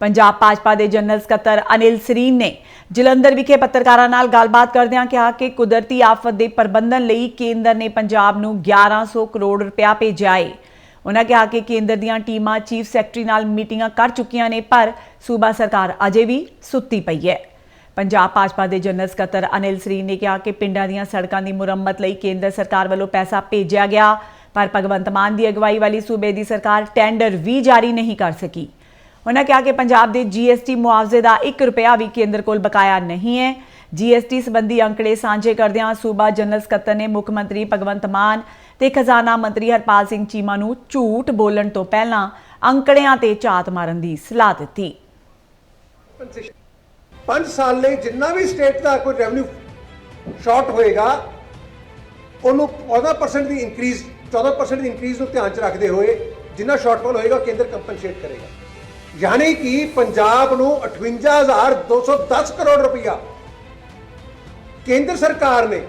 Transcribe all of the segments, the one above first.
ਪੰਜਾਬ ਭਾਜਪਾ ਦੇ ਜਨਰਲ ਸਕੱਤਰ ਅਨਿਲ ਸਰੀਨ ਨੇ ਜਲੰਧਰ ਵਿਖੇ ਪੱਤਰਕਾਰਾਂ ਨਾਲ ਗੱਲਬਾਤ ਕਰਦਿਆਂ ਕਿਹਾ ਕਿ ਕੁਦਰਤੀ ਆਫਤ ਦੇ ਪ੍ਰਬੰਧਨ ਲਈ ਕੇਂਦਰ ਨੇ ਪੰਜਾਬ ਨੂੰ 1100 ਕਰੋੜ ਰੁਪਇਆ ਭੇਜਿਆ ਹੈ ਉਹਨਾਂ ਕਿਹਾ ਕਿ ਕੇਂਦਰ ਦੀਆਂ ਟੀਮਾਂ ਚੀਫ ਸੈਕਟਰੀ ਨਾਲ ਮੀਟਿੰਗਾਂ ਕਰ ਚੁੱਕੀਆਂ ਨੇ, ਪਰ ਸੂਬਾ ਸਰਕਾਰ ਅਜੇ ਵੀ ਸੁੱਤੀ ਪਈ ਹੈ। ਪੰਜਾਬ ਭਾਜਪਾ ਦੇ ਜਨਰਲ ਸਕੱਤਰ ਅਨਿਲ ਸਰੀਨ ਨੇ ਕਿਹਾ ਕਿ ਪਿੰਡਾਂ ਦੀਆਂ ਸੜਕਾਂ ਦੀ ਮੁਰੰਮਤ ਲਈ ਕੇਂਦਰ ਸਰਕਾਰ ਵੱਲੋਂ ਪੈਸਾ ਭੇਜਿਆ ਗਿਆ, ਪਰ ਭਗਵੰਤ ਮਾਨ ਦੀ ਅਗਵਾਈ ਵਾਲੀ ਸੂਬੇ ਦੀ ਸਰਕਾਰ ਟੈਂਡਰ ਵੀ ਜਾਰੀ ਨਹੀਂ ਕਰ ਸਕੀ। ਉਹਨਾਂ ਕਿਹਾ ਕਿ ਪੰਜਾਬ ਦੇ ਜੀਐਸਟੀ ਮੁਆਵਜ਼ੇ ਦਾ 1 ਰੁਪਿਆ ਵੀ ਕੇਂਦਰ ਕੋਲ ਬਕਾਇਆ ਨਹੀਂ ਹੈ। ਜੀਐਸਟੀ ਸੰਬੰਧੀ ਅੰਕੜੇ ਸਾਂਝੇ ਕਰਦਿਆਂ ਸੂਬਾ ਜਨਰਲ ਸਕੱਤਰ ਨੇ ਮੁੱਖ ਮੰਤਰੀ ਭਗਵੰਤ ਮਾਨ ਤੇ ਖਜ਼ਾਨਾ ਮੰਤਰੀ ਹਰਪਾਲ ਸਿੰਘ ਚੀਮਾ ਨੂੰ ਝੂਠ ਬੋਲਣ ਤੋਂ ਪਹਿਲਾਂ ਅੰਕੜਿਆਂ ਤੇ ਝਾਤ ਮਾਰਨ ਦੀ ਸਲਾਹ ਦਿੱਤੀ। ਪੰਜ ਸਾਲ ਲਈ ਜਿੰਨਾ ਵੀ ਸਟੇਟ ਦਾ ਕੋਈ ਰੈਵਨਿਊ ਸ਼ਾਰਟ ਹੋਏਗਾ, ਉਹਨੂੰ 14% ਦੀ ਇਨਕਰੀਜ਼ 14% ਦੀ ਇਨਕਰੀਜ਼ ਨੂੰ ਧਿਆਨ 'ਚ ਰੱਖਦੇ ਹੋਏ ਜਿੰਨਾ ਸ਼ਾਰਟਫਾਲ ਹੋਏਗਾ ਕੇਂਦਰ ਕੰਪਨਸੇਟ ਕਰੇਗਾ। ਯਾਨੀ ਕਿ ਪੰਜਾਬ ਨੂੰ 58210 ਕਰੋੜ ਰੁਪਇਆ ਕੇਂਦਰ ਸਰਕਾਰ ਨੇ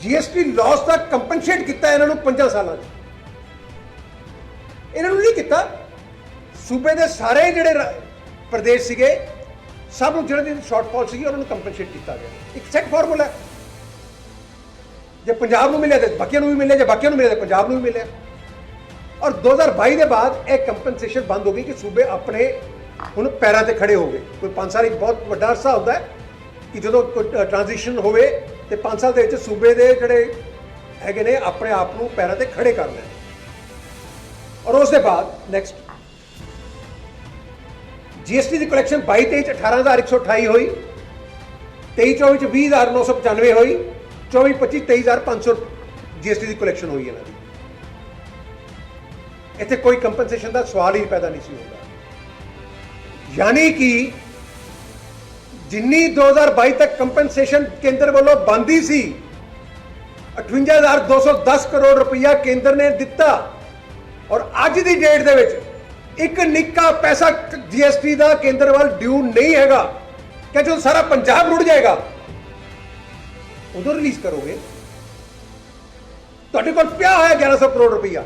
ਜੀਐਸਟੀ ਲਾਸ ਦਾ ਕੰਪਨਸੇਟ ਕੀਤਾ ਇਹਨਾਂ ਨੂੰ 5 ਸਾਲਾਂ 'ਚ। ਇਹਨਾਂ ਨੂੰ ਨਹੀਂ ਕੀਤਾ। ਸੂਬੇ ਦੇ ਸਾਰੇ ਜਿਹੜੇ ਪ੍ਰਦੇਸ਼ ਸੀਗੇ, ਸਭ ਨੂੰ ਜਿਹੜੇ ਦੀ ਸ਼ਾਰਟਫਾਲ ਸੀਗੀ, ਉਹਨਾਂ ਨੂੰ ਕੰਪਨਸੇਟ ਕੀਤਾ ਗਿਆ। ਇੱਕ ਸੈਟ ਫਾਰਮੂਲਾ ਜੇ ਪੰਜਾਬ ਨੂੰ ਮਿਲਿਆ ਤੇ ਬਾਕੀਆਂ ਨੂੰ ਵੀ ਮਿਲਿਆ, ਜੇ ਬਾਕੀਆਂ ਨੂੰ ਮਿਲਿਆ ਤੇ ਪੰਜਾਬ ਨੂੰ ਵੀ ਮਿਲਿਆ। ਔਰ 2022 ਦੇ ਬਾਅਦ ਇਹ ਕੰਪਨਸੇਸ਼ਨ ਬੰਦ ਹੋ ਗਈ ਕਿ ਸੂਬੇ ਆਪਣੇ ਹੁਣ ਪੈਰਾਂ ਤੇ ਖੜੇ ਹੋ ਗਏ ਕੋਈ 5 ਸਾਲ ਇੱਕ ਬਹੁਤ ਵੱਡਾ ਅਰਸਾ ਹੁੰਦਾ ਹੈ ਕਿ ਜਦੋਂ ਕੋਈ ਟ੍ਰਾਂਜੀਸ਼ਨ ਹੋਵੇ ਤੇ 5 ਸਾਲ ਦੇ ਵਿੱਚ ਸੂਬੇ ਦੇ ਜਿਹੜੇ ਹੈਗੇ ਨੇ ਆਪਣੇ ਆਪ ਨੂੰ ਪੈਰਾਂ ਤੇ ਖੜੇ ਕਰ ਲੈਣ। ਔਰ ਉਸ ਦੇ ਬਾਅਦ ਨੈਕਸਟ ਜੀਐਸਟੀ ਦੀ ਕਲੈਕਸ਼ਨ 22 23 ਚ 18128 ਹੋਈ 23 24 ਚ 20995 ਹੋਈ 24 25 23500 ਜੀਐਸਟੀ ਦੀ ਕਲੈਕਸ਼ਨ ਹੋਈ ਇਹਨਾਂ ਦੀ। ਇੱਥੇ ਕੋਈ ਕੰਪਨਸੇਸ਼ਨ ਦਾ ਸਵਾਲ ਹੀ ਪੈਦਾ ਨਹੀਂ ਸੀ ਹੁੰਦਾ। ਯਾਨੀ ਕਿ ਜਿੰਨੀ 2022 ਤੱਕ ਕੰਪਨਸੇਸ਼ਨ ਕੇਂਦਰ ਵੱਲੋਂ ਬੰਦੀ ਸੀ 58210 ਕਰੋੜ ਰੁਪਇਆ ਕੇਂਦਰ ਨੇ ਦਿੱਤਾ। ਔਰ ਅੱਜ ਦੀ ਡੇਟ ਦੇ ਵਿੱਚ ਇੱਕ ਨਿੱਕਾ ਪੈਸਾ ਜੀਐਸਟੀ ਦਾ ਕੇਂਦਰ ਵੱਲ ਡਿਊ ਨਹੀਂ ਹੈਗਾ। ਕਿ ਜਦੋਂ ਸਾਰਾ ਪੰਜਾਬ ਰੁੜ ਜਾਏਗਾ? ਉਦੋਂ ਰਿਲੀਜ਼ ਕਰੋਗੇ? ਤੁਹਾਡੇ ਕੋਲ ਪਿਆ ਹੋਇਆ 1100 ਕਰੋੜ ਰੁਪਇਆ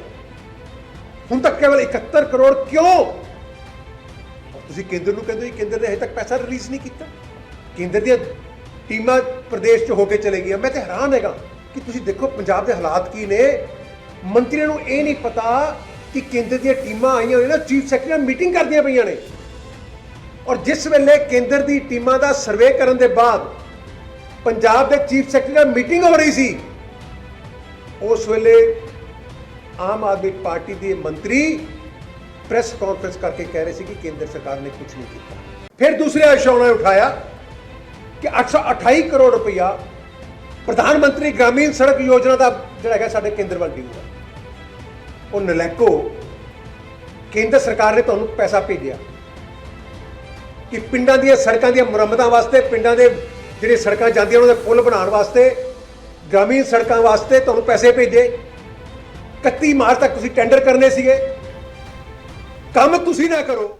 ਹੁਣ ਤੱਕ ਕੇਵਲ 71 ਕਰੋੜ ਕਿਉਂ? ਤੁਸੀਂ ਕੇਂਦਰ ਨੂੰ ਕਹਿੰਦੇ ਹੋ ਕੇਂਦਰ ਨੇ ਹਜੇ ਤੱਕ ਪੈਸਾ ਰਿਲੀਜ਼ ਨਹੀਂ ਕੀਤਾ। ਕੇਂਦਰ ਦੀਆਂ ਟੀਮਾਂ ਪ੍ਰਦੇਸ਼ 'ਚ ਹੋ ਕੇ ਚਲੇ ਗਈਆਂ। ਮੈਂ ਤੇ ਹੈਰਾਨ ਹੈਗਾ ਕਿ ਤੁਸੀਂ ਦੇਖੋ ਪੰਜਾਬ ਦੇ ਹਾਲਾਤ ਕੀ ਨੇ। ਮੰਤਰੀਆਂ ਨੂੰ ਇਹ ਨਹੀਂ ਪਤਾ ਕਿ ਕੇਂਦਰ ਦੀਆਂ ਟੀਮਾਂ ਆਈਆਂ ਹੋਈਆਂ ਨੇ, ਚੀਫ ਸੈਕਟਰੀ ਨਾਲ ਮੀਟਿੰਗ ਕਰਦੀਆਂ ਪਈਆਂ ਨੇ। ਔਰ ਜਿਸ ਵੇਲੇ ਕੇਂਦਰ ਦੀ ਟੀਮਾਂ ਦਾ ਸਰਵੇ ਕਰਨ ਦੇ ਬਾਅਦ ਪੰਜਾਬ ਦੇ ਚੀਫ ਸੈਕਟਰੀ ਨਾਲ ਮੀਟਿੰਗ ਹੋ ਰਹੀ ਸੀ, ਉਸ ਵੇਲੇ ਆਮ ਆਦਮੀ ਪਾਰਟੀ ਦੇ ਮੰਤਰੀ ਪ੍ਰੈਸ ਕਾਨਫਰੰਸ ਕਰਕੇ ਕਹਿ ਰਹੇ ਸੀ ਕਿ ਕੇਂਦਰ ਸਰਕਾਰ ਨੇ ਕੁਝ ਨਹੀਂ ਕੀਤਾ। ਫਿਰ ਦੂਸਰੇ ਆਸ਼ਾ ਨੇ ਉਠਾਇਆ ਕਿ 828 ਕਰੋੜ ਰੁਪਇਆ ਪ੍ਰਧਾਨ ਮੰਤਰੀ ਗ੍ਰਾਮੀਣ ਸੜਕ ਯੋਜਨਾ ਦਾ ਜਿਹੜਾ ਹੈਗਾ ਸਾਡੇ ਕੇਂਦਰ ਵੱਲ ਡਿਊ ਹੈ। ਉਹ ਨਲੈਕੋ ਕੇਂਦਰ ਸਰਕਾਰ ਨੇ ਤੁਹਾਨੂੰ ਪੈਸਾ ਭੇਜਿਆ ਕਿ ਪਿੰਡਾਂ ਦੀਆਂ ਸੜਕਾਂ ਦੀਆਂ ਮੁਰੰਮਤਾਂ ਵਾਸਤੇ, ਪਿੰਡਾਂ ਦੇ ਜਿਹੜੇ ਸੜਕਾਂ ਜਾਂਦੀਆਂ, ਉਹਨਾਂ ਦੇ ਪੁਲ ਬਣਾਉਣ ਵਾਸਤੇ, ਗ੍ਰਾਮੀਣ ਸੜਕਾਂ ਵਾਸਤੇ ਤੁਹਾਨੂੰ ਪੈਸੇ ਭੇਜੇ। 31 ਮਾਰਚ ਤੱਕ ਤੁਸੀਂ ਟੈਂਡਰ ਕਰਨੇ ਸੀਗੇ। ਕੰਮ ਤੁਸੀਂ ਨਾ ਕਰੋ।